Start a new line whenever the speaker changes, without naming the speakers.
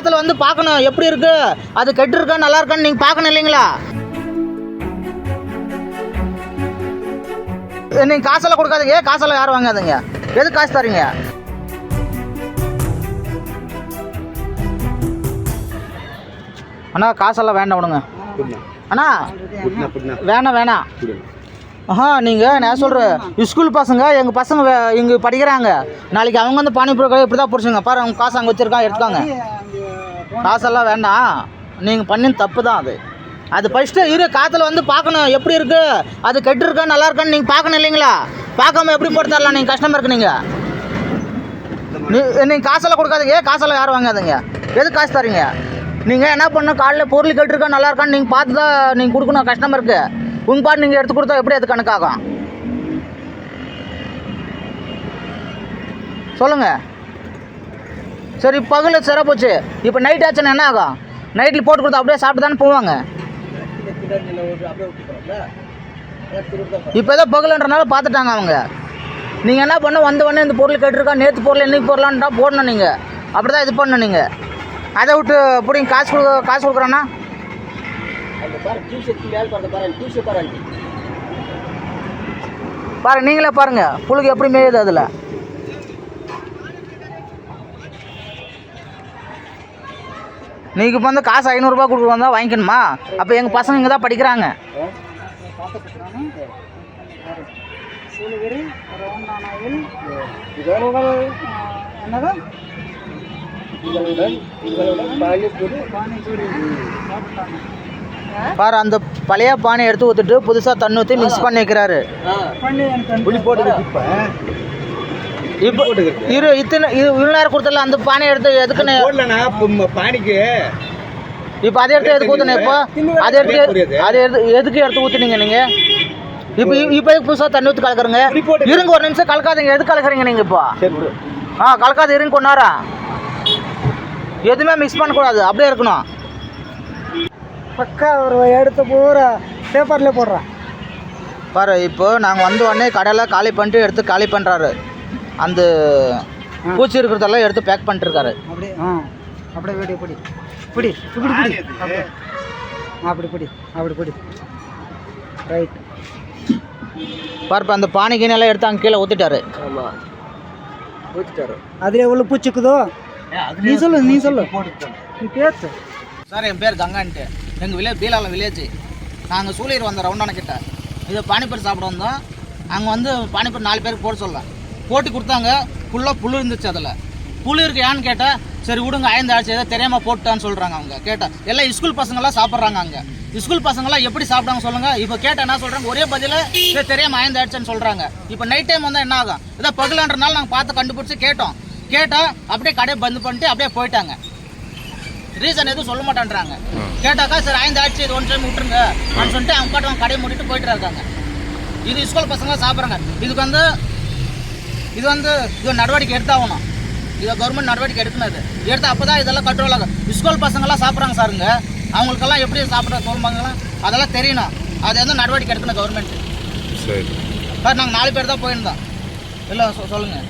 காத்துல வந்து பார்க்கணும். எப்படி இருக்கு? அது கெட்டு இருக்கா நல்லா இருக்கான்னு நீங்க பார்க்கணும் இல்லைங்களா? ஏ, நீங்க காசெல்லாம் கொடுக்காதீங்க. காசெல்லாம் யாரும் வாங்காதீங்க. எது காசு தரீங்க? அண்ணா காசெல்லாம் வேண்டாம் விடுங்க. அண்ணா வேணாம் வேணாம். ஆஹா நீங்கள் நான் சொல்கிறேன் ஸ்கூல் பசங்க எங்கள் பசங்க இங்கே படிக்கிறாங்க. நாளைக்கு அவங்க வந்து பானிபூரி கடை இப்படி தான் பிடிச்சிங்க பாரு அவங்க காசு அங்கே வச்சுருக்காங்க எடுத்துக்காங்க. காசெல்லாம் வேண்டாம். நீங்கள் பண்ணின தப்பு தான் அது. அது ஃபஸ்ட்டு இரு காற்றுல வந்து பார்க்கணும். எப்படி இருக்குது அது கெட்டு இருக்கா நல்லா இருக்கான்னு நீங்கள் பார்க்கணும் இல்லைங்களா? பார்க்காம எப்படி போட்டு தரலாம் நீங்கள் கஸ்டமருக்கு நீங்கள் நீ நீங்கள் காசெல்லாம் கொடுக்காதீங்க. காசெல்லாம் யாரும் வாங்காதீங்க. எது காசு தரீங்க? நீங்கள் என்ன பண்ணணும்? காலைல பொருள் கெட்டிருக்கா நல்லா இருக்கான்னு நீங்கள் பார்த்து தான் நீங்கள் கொடுக்கணும் கஸ்டமருக்கு உங்கள் பாட்டு நீங்கள் எடுத்து கொடுத்தா எப்படி அது கணக்காகும்? சொல்லுங்கள் சரி பகலில் சிறப்பு போச்சு இப்போ நைட் ஆச்சுன்னா என்ன ஆகும்? நைட்டில் போட்டு கொடுத்தா அப்படியே சாப்பிட்டு தானே போவாங்க? இப்போ ஏதோ பகலுன்றனால பார்த்துட்டாங்க அவங்க. நீங்கள் என்ன பண்ண வந்த உடனே இந்த பொருள் கேட்டிருக்கா நேற்று பொருள் என்னைக்கு பொருளான்டா போடணும் நீங்கள் அப்படி தான் இது பண்ணணும் நீங்கள் அதை விட்டு பிடிங்க காசு கொடுக்க காசு கொடுக்குறோன்னா பாருங்க நீங்களே பாருங்க புழுக்கு எப்படி மேயுது அதில்? நீங்கள் இப்போ வந்து காசு ஐநூறுரூபா கொடுக்க வந்தால் வாங்கிக்கணுமா? அப்போ எங்கள் பசங்க இங்கே தான் படிக்கிறாங்க. பாரு அந்த பழைய பானை எடுத்து ஊற்றிட்டு புதுசாக தண்ணி ஊற்றி மிக்ஸ் பண்ணி வைக்கிறாரு இப்போ இரு இத்தனை இது இவ்வளோ நேரம் கொடுத்தல அந்த பானை எடுத்து எதுக்குன்னு?
போடலண்ணா பானிக்கு.
இப்போ அதை எடுத்து எதுக்கு ஊற்றுனேன் இப்போ? அதை எடுத்து அதை எடுத்து எதுக்கு எடுத்து ஊற்றுனீங்க நீங்கள் இப்போ இப்போ எதுக்கு புதுசாக தண்ணி ஊற்றி கலக்குறீங்க? இருங்க ஒரு நிமிஷம் கலக்காதீங்க. எதுக்கு கலக்குறீங்க நீங்கள் இப்போ? ஆ கலக்காத இருங்க கொண்டாரா எதுவுமே மிக்ஸ் பண்ணக்கூடாது. அப்படியே இருக்கணும்.
பக்கா ஒரு எடுத்து பூரா பேப்பரில் போடுறான்
பாரு இப்போ நாங்கள் வந்த உடனே கடையில் காலி பண்ணிட்டு எடுத்து காலி பண்ணுறாரு அந்த பூச்சி இருக்கிறதெல்லாம் எடுத்து பேக் பண்ணிட்டுருக்காரு.
அப்படியே ஆ. அப்படியே வீடியோ பிடி. பிடி இப்படி பிடி. அப்படி பிடி அப்படி பிடி. ரைட்
பாரு இப்போ அந்த பானை கீனெல்லாம் எடுத்து அங்கே கீழே ஊற்றிட்டாரு
ஆமாம் ஊற்றிட்டாரு
அதில் எவ்வளோ பூச்சிக்குதோ நீ சொல்லு நீ சொல்லு. நீ பேசு.
சார் என் பேர் கங்கான்ட்டு. எங்கள் வில்லேஜ் பீலால வில்லேஜ். நாங்கள் சூழியர் வந்தோம் ரவுண்டான கிட்ட. இது பானிபூரி சாப்பிட வந்தோம். அங்கே வந்து பானிபூரி நாலு பேருக்கு போட சொல்லலாம் போட்டு கொடுத்தாங்க. ஃபுல்லாக புழு இருந்துச்சு அதில். புழு இருக்கு ஏன்னு கேட்டால் சரி விடுங்க ஐந்து ஆச்சு ஏதோ தெரியாமல் போட்டான்னு சொல்கிறாங்க அவங்க. கேட்டால் எல்லாம் ஸ்கூல் பசங்களாம் சாப்பிட்றாங்க அங்கே. ஸ்கூல் பசங்களாம் எப்படி சாப்பிடாங்க சொல்லுங்கள் இப்போ கேட்டால் என்ன சொல்கிறாங்க ஒரே பதில சரி தெரியாமல் ஐந்து ஆச்சுன்னு சொல்கிறாங்க இப்போ நைட் டைம் வந்தால் என்ன ஆகும்? ஏதோ பகலன்றனால நாங்கள் பார்த்து கண்டுபிடிச்சி கேட்டோம். கேட்டால் அப்படியே கடையை பந்து பண்ணிட்டு அப்படியே போயிட்டாங்க. ரீசன் எதுவும் சொல்ல மாட்டேன்றாங்க. கேட்டாக்கா சரி ஐந்து ஆச்சு இது ஒன் டைம் விட்டுருங்க. அப்படின்னு சொல்லிட்டு அவங்க பாட்டு அவங்க கடையை மூடிட்டு போயிட்டு இருக்காங்க. இது ஸ்கூல் பசங்க சாப்பிட்றாங்க. இதுக்கு வந்து இது வந்து இது நடவடிக்கை எடுத்தாகணும். இதை கவர்மெண்ட் நடவடிக்கை எடுக்கணும் இது. எடுத்து அப்போ தான் இதெல்லாம் கண்ட்ரோல் ஆகும். ஸ்கூல் பசங்களாம் சாப்பிட்றாங்க சாருங்க அவங்களுக்கெல்லாம் எப்படி சாப்பிட்ற சொல்லுவாங்களா அதெல்லாம் தெரியணும். அது வந்து நடவடிக்கை எடுக்கணும் கவர்மெண்ட்
சரி.
சார் நாங்கள் நாலு பேர் தான் போயிருந்தோம். இல்லை சொ- சொல்லுங்கள்